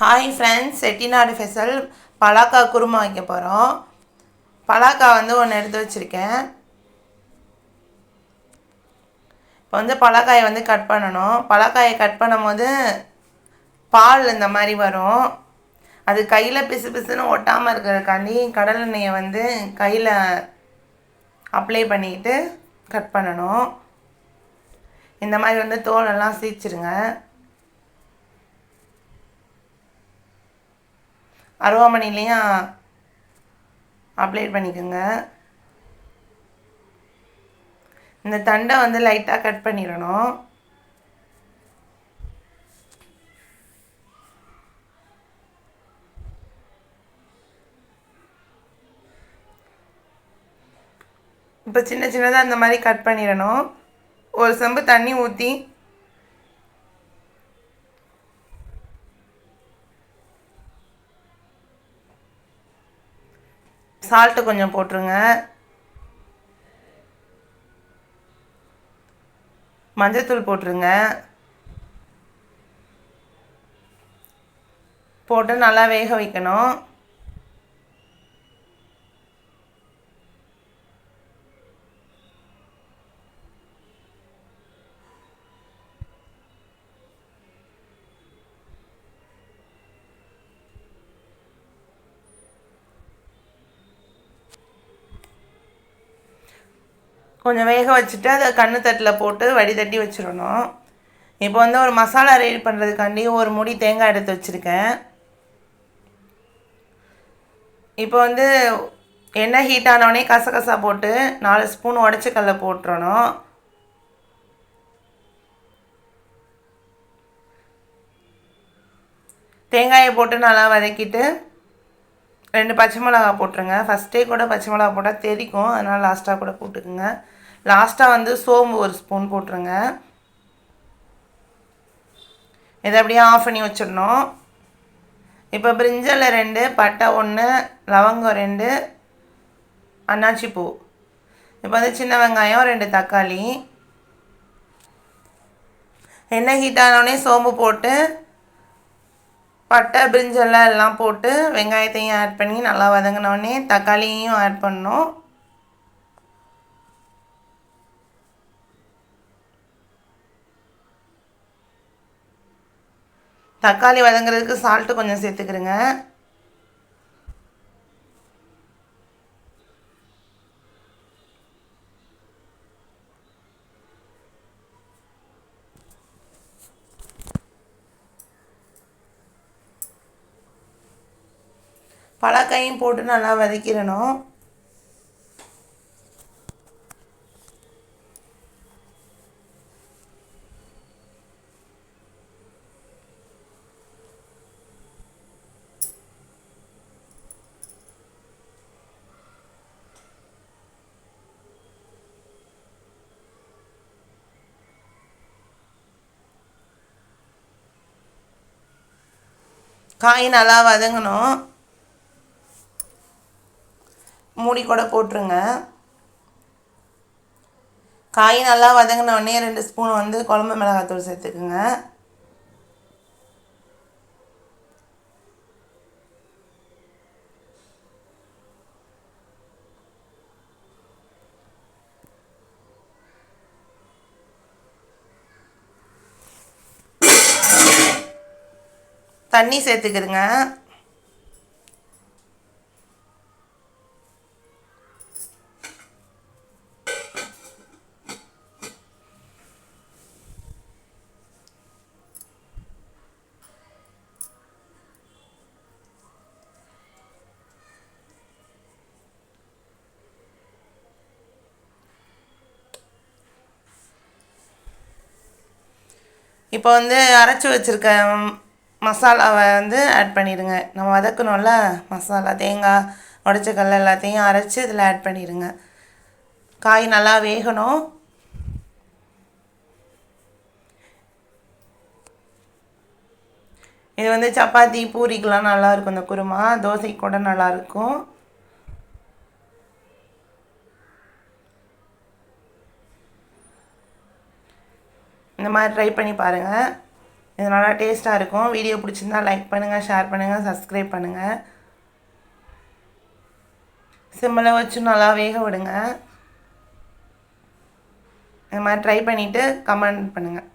Hi friends Chettinad special. பலாக்கா kurma வைக்க போகிறோம் பலாக்கா வந்து ஒன்று எடுத்து வச்சுருக்கேன். இப்போ வந்து பலாக்காயை வந்து கட் பண்ணணும். பலாக்காயை கட் பண்ணும்போது பால் இந்த மாதிரி வரும். அது கையில் பிசு பிசுன்னு ஒட்டாமல் இருக்கிறதுக்காண்டி கடல் எண்ணெயை வந்து கையில் அப்ளை பண்ணிக்கிட்டு கட் பண்ணணும். இந்த மாதிரி வந்து தோலெல்லாம் சீச்சிருங்க. அருவாமனையிலையும் அப்ளை பண்ணிக்கோங்க. இந்த தண்டை வந்து லைட்டாக கட் பண்ணிடணும். இப்போ சின்ன சின்னதாக இந்த மாதிரி கட் பண்ணிடணும். ஒரு செம்பு தண்ணி ஊற்றி சால்ட்டு கொஞ்சம் போட்டுருங்க. மஞ்சத்தூள் போட்டுருங்க. போட்டு நல்லா வேக வைக்கணும். கொஞ்சம் வேக வச்சுட்டு அதை கண்ணு தட்டில் போட்டு வடிதட்டி வச்சிடணும். இப்போ வந்து ஒரு மசாலா ரெடி பண்ணுறதுக்காண்டி ஒரு முடி தேங்காய் எடுத்து வச்சுருக்கேன். இப்போ வந்து எண்ணெய் ஹீட் ஆனவுடனே கசகசா போட்டு நாலு ஸ்பூன் உடச்சிக்கல்ல போட்டுறணும். தேங்காயை போட்டு நல்லா வதக்கிட்டு ரெண்டு பச்சை மிளகா போட்டுருங்க. ஃபஸ்ட்டே கூட பச்சை மிளகா போட்டால் தெரிக்கும் அதனால் லாஸ்ட்டாக கூட போட்டுக்குங்க. லாஸ்ட்டாக வந்து சோம்பு ஒரு ஸ்பூன் போட்டுருங்க. இதை அப்படியே ஆஃப் பண்ணி வச்சிடணும். இப்போ பிரிஞ்சலில் ரெண்டு பட்டை ஒன்று லவங்கம் ரெண்டு அன்னாச்சி பூ. இப்போ வந்து சின்ன வெங்காயம் ரெண்டு தக்காளி. எண்ணெய் ஹீட் ஆனோடனே சோம்பு போட்டு பட்டை பிரிஞ்செல்லாம் எல்லாம் போட்டு வெங்காயத்தையும் ஆட் பண்ணி நல்லா வதங்கினோடனே தக்காளியையும் ஆட் பண்ணோம் தக்காளி வதங்குறதுக்கு சால்ட்டு கொஞ்சம் சேர்த்துக்கிறேங்க பழக்கையும் போட்டு நல்லா வதக்கிடணும். காய் நல்லா வதங்கணும். மூடி கூட போட்டுருங்க. காய் நல்லா வதங்கின உடனே ரெண்டு ஸ்பூன் வந்து குழம்பு மிளகாத்தூள் சேர்த்துக்குங்க. தண்ணி சேர்த்துக்கிறங்க இப்போ வந்து அரைச்சி வச்சுருக்க மசாலாவை வந்து ஆட் பண்ணிடுங்க. நம்ம வதக்கணும்ல மசாலா தேங்காய் உடச்ச கல் எல்லாத்தையும் அரைச்சி இதில் ஆட் பண்ணிடுங்க. காய் நல்லா வேகணும். இது வந்து சப்பாத்தி பூரிக்கெலாம் நல்லாயிருக்கும் இந்த குருமா. தோசை கூட நல்லாயிருக்கும் இந்த மாதிரி ட்ரை பண்ணி பாருங்கள் இது நல்லா டேஸ்ட்டாக இருக்கும். வீடியோ பிடிச்சிருந்தா லைக் பண்ணுங்கள் ஷேர் பண்ணுங்கள் சப்ஸ்கிரைப் பண்ணுங்கள் சிம்மில் வச்சு நல்லா வேக விடுங்க. இந்த மாதிரி ட்ரை பண்ணிவிட்டு கமெண்ட் பண்ணுங்கள்